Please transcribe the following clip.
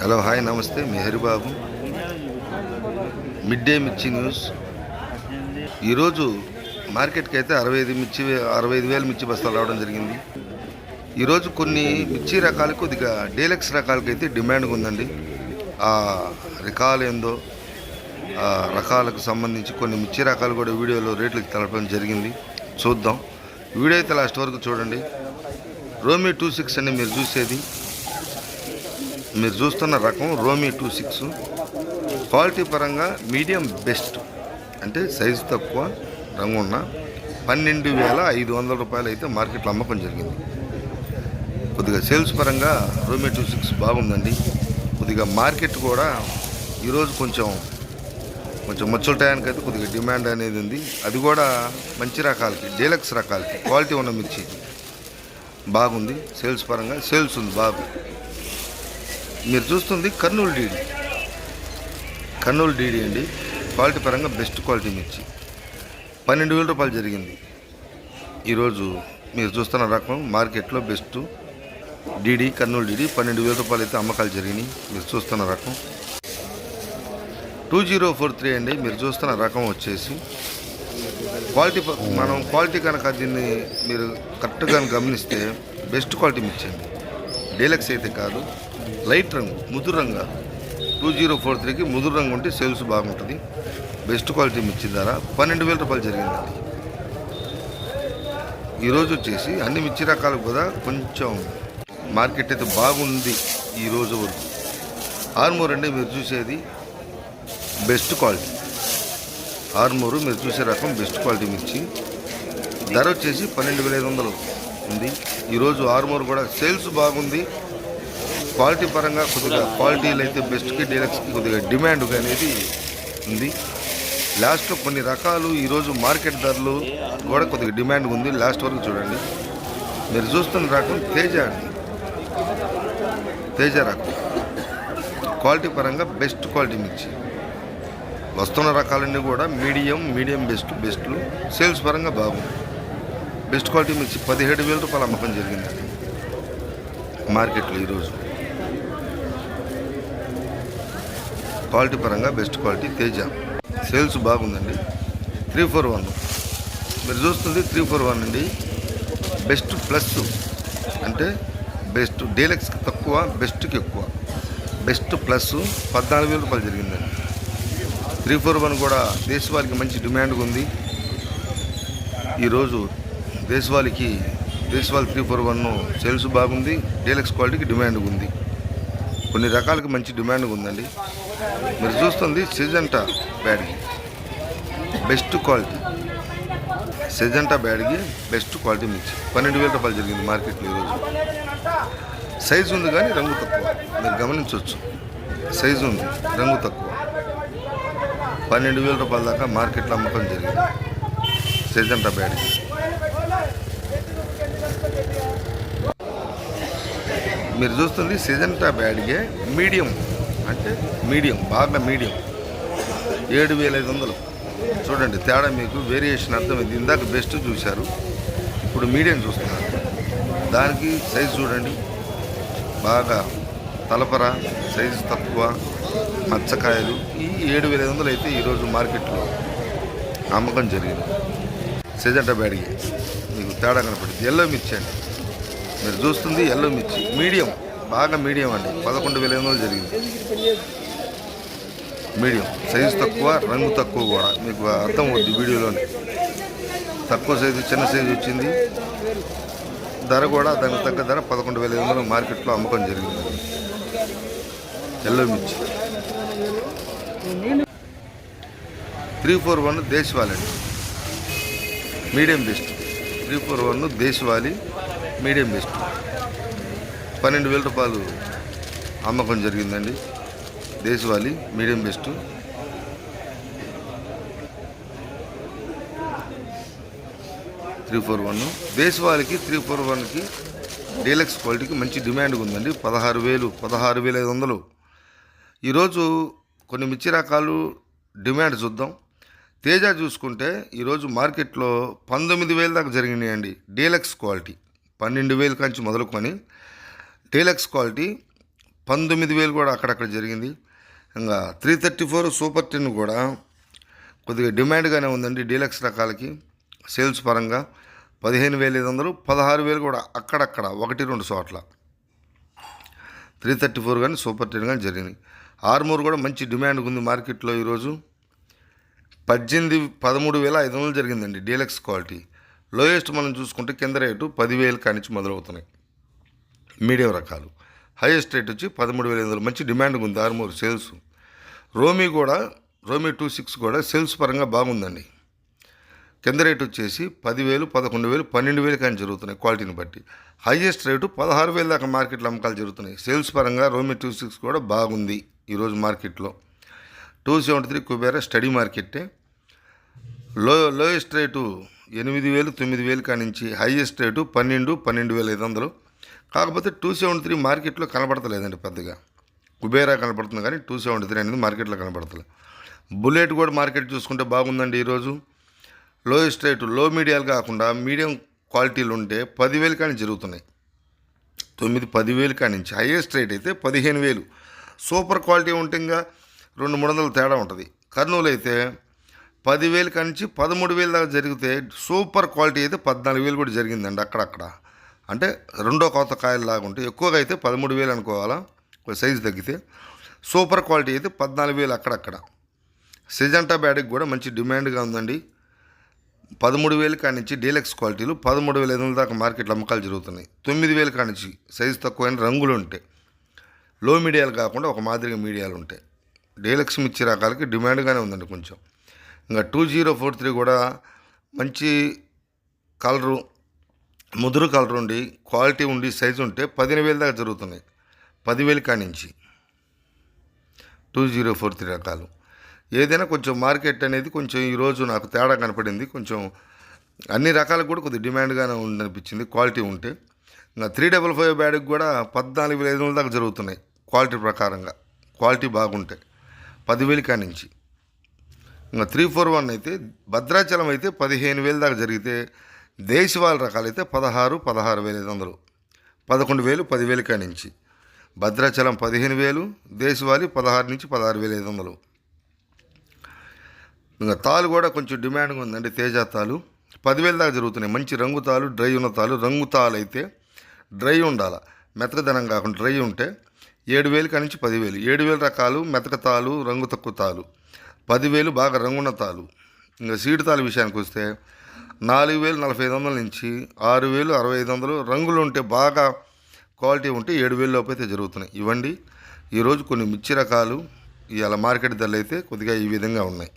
Hello hi నమస్తే. మీ Haribabu. Mid day Mirchi news. ఈరోజు మార్కెట్కి అయితే అరవై ఐదు మిర్చి అరవై ఐదు వేల మిర్చి బస్తాలు రావడం జరిగింది. ఈరోజు కొన్ని మిర్చి రకాలు కొద్దిగా డీలక్స్ రకాలకి అయితే డిమాండ్గా ఉందండి. ఆ రకాలు ఏందో ఆ రకాలకు సంబంధించి కొన్ని మిర్చి రకాలు కూడా వీడియోలో రేట్లకు తెలపడం జరిగింది. చూద్దాం. వీడియో అయితే లాస్ట్ వరకు చూడండి. రోమీ టూ సిక్స్ అని మీరు చూసేది. మీరు చూస్తున్న రకం రోమీ టూ సిక్స్. క్వాలిటీ పరంగా మీడియం బెస్ట్. అంటే సైజు తక్కువ రంగు ఉన్న. పన్నెండు వేల ఐదు వందల రూపాయలు అయితే మార్కెట్లో అమ్మకం జరిగింది. కొద్దిగా సేల్స్ పరంగా రోమీ టూ సిక్స్ బాగుందండి. కొద్దిగా మార్కెట్ కూడా ఈరోజు కొంచెం కొంచెం మచ్చుల టయానికి అయితే కొద్దిగా డిమాండ్ అనేది ఉంది. అది కూడా మంచి రకాలకి డీలక్స్ రకాలకి క్వాలిటీ ఉన్న మిర్చి. బాగుంది. సేల్స్ పరంగా సేల్స్ ఉంది బాగు. మీరు చూస్తుంది కర్నూలు డీడీ. కర్నూలు డీడీ అండి. క్వాలిటీ పరంగా బెస్ట్ క్వాలిటీ మిర్చి. పన్నెండు వేల రూపాయలు జరిగింది. ఈరోజు మీరు చూస్తున్న రకం మార్కెట్లో బెస్ట్ డీడీ కర్నూలు డీడీ. పన్నెండు వేల రూపాయలు అయితే అమ్మకాలు జరిగినాయి. మీరు చూస్తున్న రకం. టూ జీరో ఫోర్ త్రీ అండి. మీరు చూస్తున్న రకం వచ్చేసి క్వాలిటీ ప- మనం క్వాలిటీ కనుక దీన్ని మీరు కరెక్ట్గా గమనిస్తే బెస్ట్ క్వాలిటీ మిర్చి అండి. డీలక్స్ అయితే కాదు. లైట్ రంగు ముదురు రంగు. కాదు టూ జీరో ఫోర్ త్రీకి ముదురు రంగు ఉంటే సేల్స్ బాగుంటుంది. బెస్ట్ క్వాలిటీ మిర్చి ధర పన్నెండు వేల రూపాయలు జరిగిందండి. ఈరోజు వచ్చేసి అన్ని మిర్చి రకాలు కూడా కొంచెం మార్కెట్ అయితే బాగుంది ఈ రోజు వరకు. ఆర్మూర్ అండి మీరు చూసేది బెస్ట్ క్వాలిటీ. ఆర్మూరు మీరు చూసే రకం బెస్ట్ క్వాలిటీ మిర్చి. ధర వచ్చేసి పన్నెండు వేల ఐదు వందలు ఉంది. ఈరోజు ఆర్మూర్ కూడా సేల్స్ బాగుంది. క్వాలిటీ పరంగా కొద్దిగా క్వాలిటీలు అయితే బెస్ట్కి డీలక్స్కి కొద్దిగా డిమాండ్ అనేది ఉంది. లాస్ట్లో కొన్ని రకాలు ఈరోజు మార్కెట్ ధరలు కూడా కొద్దిగా డిమాండ్ ఉంది. లాస్ట్ వరకు చూడండి. మీరు చూస్తున్న రకం తేజ అండి. తేజ రకం. క్వాలిటీ పరంగా బెస్ట్ క్వాలిటీ మిర్చి. వస్తున్న రకాలన్నీ కూడా మీడియం మీడియం బెస్ట్ బెస్ట్లు సేల్స్ పరంగా బాగుంది. బెస్ట్ క్వాలిటీ మిర్చి పదిహేడు వేల రూపాయలు అమ్మకం జరిగిందండి. మార్కెట్లో ఈరోజు క్వాలిటీ పరంగా బెస్ట్ క్వాలిటీ తేజ. సేల్స్ బాగుందండి. Three four one. మీరు చూస్తుంది త్రీ ఫోర్ వన్ అండి. బెస్ట్ ప్లస్ అంటే బెస్ట్ డీలక్స్కి తక్కువ బెస్ట్కి ఎక్కువ. బెస్ట్ ప్లస్ పద్నాలుగు వేల రూపాయలు జరిగిందండి. త్రీ ఫోర్ వన్ కూడా దేశవాళికి మంచి డిమాండ్ ఉంది. ఈరోజు దేశవాళికి దేశవాళి త్రీ ఫోర్ వన్ సేల్స్ బాగుంది డీలక్స్ క్వాలిటీకి డిమాండ్ ఉంది. కొన్ని రకాలకి మంచి డిమాండ్ ఉందండి. మీరు చూస్తుంది Syngenta Byadgi. Best quality. Syngenta బ్యాడ్కి best quality మిర్చి. పన్నెండు వేల రూపాయలు జరిగింది మార్కెట్లో ఈరోజు. సైజు ఉంది కానీ రంగు తక్కువ. మీరు గమనించవచ్చు సైజు ఉంది రంగు తక్కువ. పన్నెండు వేల రూపాయల దాకా మార్కెట్లో అమ్మకం జరిగింది. సెజంటా బ్యాడ్కి మీరు చూస్తుంది సిజంటా బ్యాడ్గే మీడియం అంటే మీడియం బాగా మీడియం ఏడు వేల ఐదు వందలు. చూడండి తేడా మీకు వేరియేషన్ అర్థమైంది. ఇందాక బెస్ట్ చూశారు. ఇప్పుడు మీడియం చూస్తున్నారు. దానికి సైజు చూడండి. బాగా తలపర సైజు తక్కువ మచ్చకాయలు. ఈ ఏడు వేల ఐదు వందలు అయితే ఈరోజు మార్కెట్లో అమ్మకం జరిగింది. సిజంటా బ్యాడ్గే మీకు తేడా కనపడింది. ఎల్లో మిర్చి అండి. మీరు చూస్తుంది ఎల్లో మిర్చి మీడియం బాగా మీడియం అండి. పదకొండు వేల ఎనిమిది జరిగింది. మీడియం సైజు తక్కువ రంగు తక్కువ కూడా. మీకు అర్థం అవుద్ది వీడియోలోనే. తక్కువ సైజు చిన్న సైజు వచ్చింది. ధర కూడా దానికి తగ్గ ధర పదకొండు వేల ఎనిమిది వందలు మార్కెట్లో అమ్మకం జరిగింది. ఎల్లో మిర్చి త్రీ ఫోర్ వన్ దేశవాళి అండి medium best three four one దేశవాళి medium best పన్నెండు వేల రూపాయలు అమ్మకం జరిగిందండి. దేశవాళి medium best. Three four one. దేశవాళికి three four వన్కి డీలక్స్ క్వాలిటీకి మంచి డిమాండ్ ఉందండి. పదహారు వేలు పదహారు వేల ఐదు వందలు. ఈరోజు కొన్ని మిర్చి రకాలు డిమాండ్ చూద్దాం. తేజ చూసుకుంటే ఈరోజు మార్కెట్లో పంతొమ్మిది వేల దాకా జరిగినాయండి. Deluxe quality. పన్నెండు వేల కంచి మొదలుకొని డీలక్స్ క్వాలిటీ పంతొమ్మిది వేలు కూడా అక్కడక్కడ జరిగింది. ఇంకా three thirty four super ten కూడా కొద్దిగా డిమాండ్గానే ఉందండి డీలక్స్ రకాలకి. సేల్స్ పరంగా పదిహేను వేల ఐదు వందలు పదహారు వేలు కూడా అక్కడక్కడ ఒకటి రెండు చోట్ల. త్రీ థర్టీ ఫోర్ కానీ సూపర్ టెన్ కానీ జరిగింది ఆర్మూర్ కూడా మంచి డిమాండ్ ఉంది మార్కెట్లో ఈరోజు. పద్దెనిమిది పదమూడు వేల ఐదు వందలు జరిగిందండి డీలక్స్ క్వాలిటీ. లోయెస్ట్ మనం చూసుకుంటే కింద రేటు పదివేలు కానించి మొదలవుతున్నాయి. మీడియం రకాలు. హైయెస్ట్ రేట్ వచ్చి పదమూడు వేల ఐదు వందలు. మంచి డిమాండ్ ఉంది. ఆర్మూర్ సేల్స్. రోమీ కూడా రోమీ టూ సిక్స్ కూడా సేల్స్ పరంగా బాగుందండి. కింద రేట్ వచ్చేసి పదివేలు పదకొండు వేలు పన్నెండు వేలు కానీ జరుగుతున్నాయి క్వాలిటీని బట్టి. హైయెస్ట్ రేటు పదహారు వేల దాకా మార్కెట్లో అమ్మకాలు జరుగుతున్నాయి. సేల్స్ పరంగా రోమీ టూ సిక్స్ కూడా బాగుంది ఈరోజు మార్కెట్లో. Two seventy three Kubera steady మార్కెట్టే. లో లోయెస్ట్ రేటు ఎనిమిది వేలు తొమ్మిది వేలు కానించి హైయెస్ట్ రేటు పన్నెండు పన్నెండు వేల ఐదు వందలు. కాకపోతే టూ సెవెంటీ త్రీ మార్కెట్లో కనబడతలేదండి పెద్దగా. కుబేరా కనపడుతుంది కానీ టూ సెవెంటీ త్రీ అనేది మార్కెట్లో కనపడతలేదు బుల్లెట్ కూడా మార్కెట్ చూసుకుంటే బాగుందండి ఈరోజు. లోయెస్ట్ రేటు లో మీడియాలు కాకుండా మీడియం క్వాలిటీలు ఉంటే పదివేలు కానీ జరుగుతున్నాయి. తొమ్మిది పదివేలు కానించి హైయెస్ట్ రేట్ అయితే పదిహేను వేలు. సూపర్ క్వాలిటీ ఉంటే ఇంకా రెండు మూడు వందలు తేడా ఉంటుంది. కర్నూలు అయితే పదివేలు కానించి పదమూడు వేలు దాకా జరిగితే సూపర్ క్వాలిటీ అయితే పద్నాలుగు వేలు కూడా జరిగిందండి అక్కడక్కడ. అంటే రెండో కొత్త కాయలు లాగా ఉంటే ఎక్కువగా అయితే పదమూడు వేలు అనుకోవాలా? సైజు తగ్గితే. సూపర్ క్వాలిటీ అయితే పద్నాలుగు వేలు అక్కడక్కడ. సిజంటా బ్యాడ్కి కూడా మంచి డిమాండ్గా ఉందండి. పదమూడు వేలు కానించి డీలక్స్ క్వాలిటీలు పదమూడు వేల ఐదు వందల దాకా మార్కెట్లో అమ్మకాలు జరుగుతున్నాయి. తొమ్మిది వేలు కానించి సైజు తక్కువైన రంగులు ఉంటాయి లో మీడియాలు కాకుండా ఒక మాదిరిగా మీడియాలు ఉంటాయి డీలక్స్ మిర్చి రకాలకి డిమాండ్గానే ఉందండి కొంచెం. ఇంకా టూ జీరో ఫోర్ త్రీ కూడా మంచి కలరు ముదురు కలర్ ఉండి క్వాలిటీ ఉండి సైజు ఉంటే పదిహేను వేలు దాకా జరుగుతున్నాయి. పదివేలు కానించి టూ జీరో ఫోర్ త్రీ రకాలు. ఏదైనా కొంచెం మార్కెట్ అనేది కొంచెం ఈరోజు నాకు తేడా కనపడింది. కొంచెం అన్ని రకాలకు కూడా కొద్దిగా డిమాండ్గానే ఉందనిపించింది. క్వాలిటీ ఉంటే. ఇంకా త్రీ డబల్ ఫైవ్ బ్యాడ్కి కూడా పద్నాలుగు వేల ఐదు వందల దాకా జరుగుతున్నాయి క్వాలిటీ ప్రకారంగా. క్వాలిటీ బాగుంటాయి పదివేలు కానించి ఇంకా త్రీ ఫోర్ వన్ అయితే భద్రాచలం అయితే పదిహేను వేలు దాకా జరిగితే దేశవాళ రకాలైతే పదహారు పదహారు వేల ఐదు వందలు. పదకొండు వేలు పదివేలు కానించి భద్రాచలం పదిహేను వేలు దేశవాళి పదహారు నుంచి పదహారు వేల ఐదు వందలు. ఇంకా తాలు కూడా కొంచెం డిమాండ్గా ఉందండి తేజ తాలు. పదివేల దాకా జరుగుతున్నాయి మంచి రంగు తాలు డ్రై ఉన్న తాలు. రంగు తాలు అయితే డ్రై ఉండాలి మెత్తదనం కాకుండా డ్రై ఉంటే ఏడు వేలు కానించి పదివేలు ఏడు వేల రకాలు మెతక తాలు రంగు తక్కువ తాలు. పదివేలు బాగా రంగున్న తాలు ఇంకా సీడు తాలు విషయానికి వస్తే నాలుగు వేలు నలభై ఐదు వందల నుంచి ఆరు వేలు అరవై ఐదు వందలు రంగులు ఉంటే బాగా క్వాలిటీ ఉంటే ఏడు వేలు లోపు అయితే జరుగుతున్నాయి. ఇవ్వండి. ఈరోజు కొన్ని మిర్చి రకాలు ఇవాళ మార్కెట్ ధరలు అయితే కొద్దిగా ఈ విధంగా ఉన్నాయి.